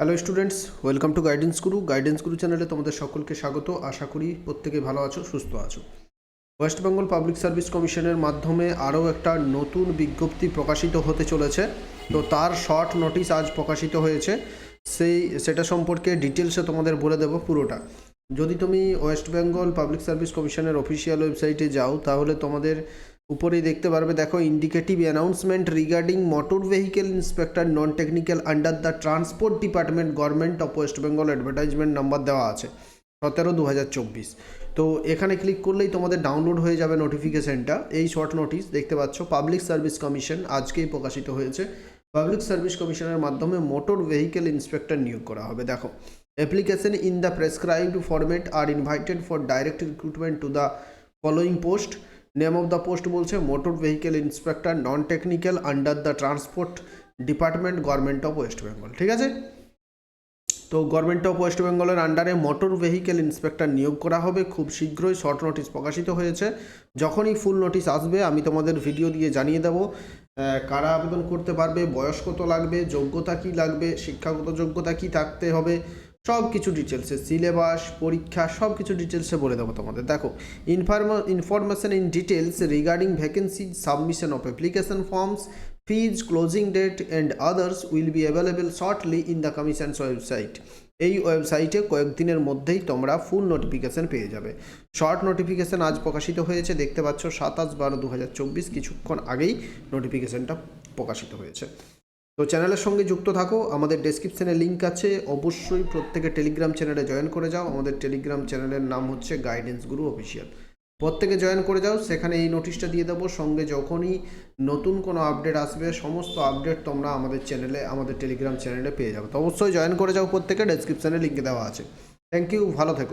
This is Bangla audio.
Hello students welcome to guidance guru guidance guru চ্যানেলে তোমাদের সকলকে স্বাগত। আশা করি প্রত্যেকে ভালো আছো, সুস্থ আছো। ওয়েস্ট বেঙ্গল পাবলিক সার্ভিস কমিশনের মাধ্যমে আরও একটা নতুন বিজ্ঞপ্তি প্রকাশিত হতে চলেছে। তো তার শর্ট নোটিশ আজ প্রকাশিত হয়েছে। সেই, সেটা সম্পর্কে ডিটেলসে তোমাদের বলে দেবো পুরোটা। যদি তুমি ওয়েস্ট বেঙ্গল পাবলিক সার্ভিস কমিশনের অফিসিয়াল ওয়েবসাইটে যাও, তাহলে তোমাদের উপরেই দেখতে পারবে, দেখো indicative announcement regarding motor vehicle inspector non technical under the transport department government of West Bengal advertisement number দেওয়া আছে, সতেরো দু হাজার চব্বিশ। তো এখানে ক্লিক করলেই তোমাদের ডাউনলোড হয়ে যাবে নোটিফিকেশনটা এই শর্ট নোটিশ দেখতে পাচ্ছ পাবলিক সার্ভিস কমিশন আজকেই প্রকাশিত হয়েছে। পাবলিক সার্ভিস কমিশনের মাধ্যমে মোটর ভেহিকেল ইন্সপেক্টর নিয়োগ করা হবে। দেখো application in the prescribed format R invited for direct recruitment to the following post name of the post বলছে motor vehicle inspector non technical under the transport department government of West Bengal ঠিক আছে? তো গভর্নমেন্ট অফ ওয়েস্ট বেঙ্গলের আন্ডারে মোটর ভেহিকেল ইন্সপেক্টর নিয়োগ করা হবে খুব শীঘ্রই শর্ট নোটিশ প্রকাশিত হয়েছে। যখনই ফুল নোটিশ আসবে, আমি তোমাদের ভিডিও দিয়ে জানিয়ে দেবো কারা আবেদন করতে পারবে বয়স কত লাগবে, যোগ্যতা কী লাগবে, শিক্ষাগত যোগ্যতা কী থাকতে হবে সব কিছু ডিটেলসে সিলেবাস পরীক্ষা সব কিছু ডিটেলসে বলে দেবো তোমাদের। দেখো ইনফরমা information in details regarding vacancy submission of application forms fees closing date and others will be available shortly in the commission's website এই ওয়েবসাইটে কয়েকদিনের মধ্যেই তোমরা ফুল নোটিফিকেশন পেয়ে যাবে। শর্ট নোটিফিকেশন আজ প্রকাশিত হয়েছে, দেখতে পাচ্ছ সাতাশ বারো দু কিছুক্ষণ আগেই নোটিফিকেশনটা প্রকাশিত হয়েছে। তো চ্যানেলের সঙ্গে যুক্ত থাকো, আমাদের ডেসক্রিপশানে লিঙ্ক আছে, অবশ্যই প্রত্যেকে টেলিগ্রাম চ্যানেলে জয়েন করে যাও, আমাদের টেলিগ্রাম চ্যানেলের নাম হচ্ছে গাইডেন্স গুরু অফিসিয়াল প্রত্যেকে জয়েন করে যাও, সেখানে এই নোটিশটা দিয়ে দেবো, সঙ্গে যখনই নতুন কোনো আপডেট আসবে, সমস্ত আপডেট তোমরা আমাদের চ্যানেলে আমাদের টেলিগ্রাম চ্যানেলে পেয়ে যাবে। তো অবশ্যই জয়েন করে যাও, প্রত্যেকে ডেসক্রিপশানে লিঙ্ক দেওয়া আছে। থ্যাংক ইউ ভালো থেকো।